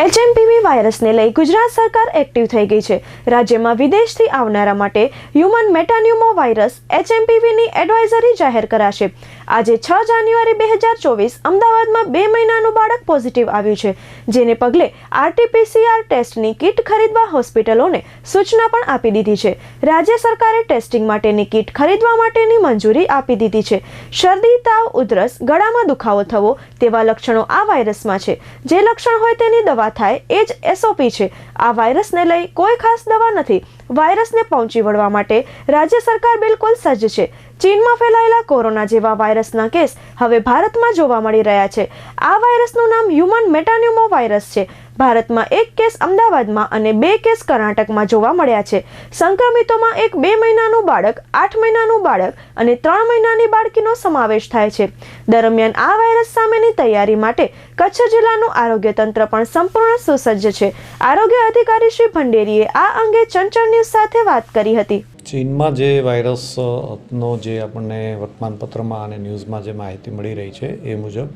HMPV વાયરસને લઈ ગુજરાત સરકાર એક્ટિવ થઈ ગઈ છે. રાજ્યમાં વિદેશથી આવનારા માટે હ્યુમન મેટાન્યુમો વાયરસ એચએમપીવીની એડવાઇઝરી જાહેર કરાશે. આજે છ જાન્યુઆરી બે હજાર ચોવીસ અમદાવાદમાં બે મહિનાનું બાળક પોઝિટિવ આવ્યું છે, જેને પગલે આરટીપીસીઆર ટેસ્ટની કિટ ખરીદવા હોસ્પિટલોને સૂચના પણ આપી દીધી છે. રાજ્ય સરકારે ટેસ્ટિંગ માટેની કિટ ખરીદવા માટેની મંજૂરી આપી દીધી છે. શરદી, તાવ, ઉધરસ, ગળામાં દુખાવો થવો તેવા લક્ષણો આ વાયરસમાં છે. જે લક્ષણ હોય તેની દવા થાય એ જ એસઓપી છે. આ વાયરસને લઈ કોઈ ખાસ દવા નથી. વાયરસને પહોંચી વળવા માટે રાજ્ય સરકાર બિલકુલ સજ્જ છે. ચીનમાં ફેલાયેલા કોરોના જેવા વાયરસના કેસ હવે ભારતમાં જોવા મળી રહ્યા છે. આ વાયરસનું નામ હ્યુમન મેટાન્યુમો વાયરસ છે. ભારતમાં એક કેસ અમદાવાદમાં અને બે કેસ કર્ણાટકમાં જોવા મળ્યા છે. સંક્રમિતોમાં એક બે મહિનાનું બાળક, આઠ મહિનાનું બાળક અને ત્રણ મહિનાની બાળકીનો સમાવેશ થાય છે. દરમિયાન આ વાયરસ સામેની તૈયારી માટે કચ્છ જિલ્લાનું આરોગ્ય તંત્ર પણ સંપૂર્ણ સુસજ્જ છે. આરોગ્ય અધિકારી શ્રી ભંડેરીએ આ અંગે ચંચળ ન્યૂઝ સાથે વાત કરી હતી. ચીનમાં જે વાયરસનો જે આપણને વર્તમાનપત્રમાં અને ન્યૂઝમાં જે માહિતી મળી રહી છે એ મુજબ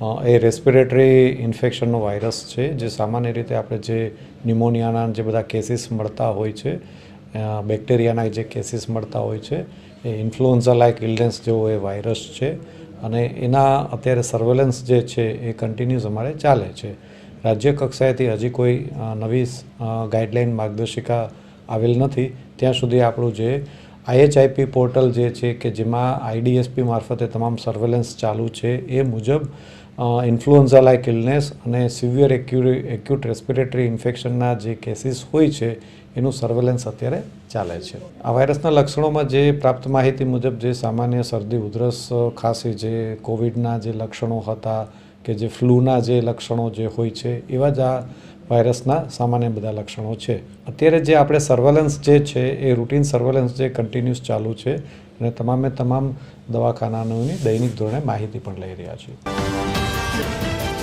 એ રેસ્પિરેટરી ઇન્ફેક્શનનો વાયરસ છે, જે સામાન્ય રીતે આપણે જે ન્યુમોનિયાના જે બધા કેસીસ મળતા હોય છે બેક્ટેરિયાના જે કેસીસ મળતા હોય છે, એ ઇન્ફ્લુએન્ઝા લાઇક ઇલનેસ જેવો એ વાયરસ છે, અને એના અત્યારે સર્વેલન્સ જે છે એ કન્ટિન્યુઅસ અમારે ચાલે છે. રાજ્ય કક્ષાએથી હજી કોઈ નવી ગાઈડલાઇન માર્ગદર્શિકા આવેલ નથી. ત્યાં સુધી આપણું જે આઈએચઆઈપી પોર્ટલ જે છે કે જેમાં આઈડીએસપી મારફતે તમામ સર્વેલન્સ ચાલુ છે, એ મુજબ ઇન્ફ્લુએન્ઝા લાઇક ઇલનેસ અને સિવિયર એક્યુ એક્યુટ રેસ્પિરેટરી ઇન્ફેક્શનના જે કેસીસ હોય છે, એનું સર્વેલન્સ અત્યારે ચાલે છે. આ વાયરસના લક્ષણોમાં જે પ્રાપ્ત માહિતી મુજબ જે સામાન્ય શરદી, ઉધરસ ખાંસી જે કોવિડના જે લક્ષણો હતા કે જે ફ્લૂના જે લક્ષણો જે હોય છે, એવા જ આ વાયરસના સામાન્ય બધા લક્ષણો છે. અત્યારે જે આપણે સર્વેલન્સ જે છે, એ રૂટીન સર્વેલન્સ જે કન્ટિન્યુઅસ ચાલુ છે અને તમામે તમામ દવાખાનાની દૈનિક ધોરણે માહિતી પણ લઈ રહ્યા છીએ. Thank you.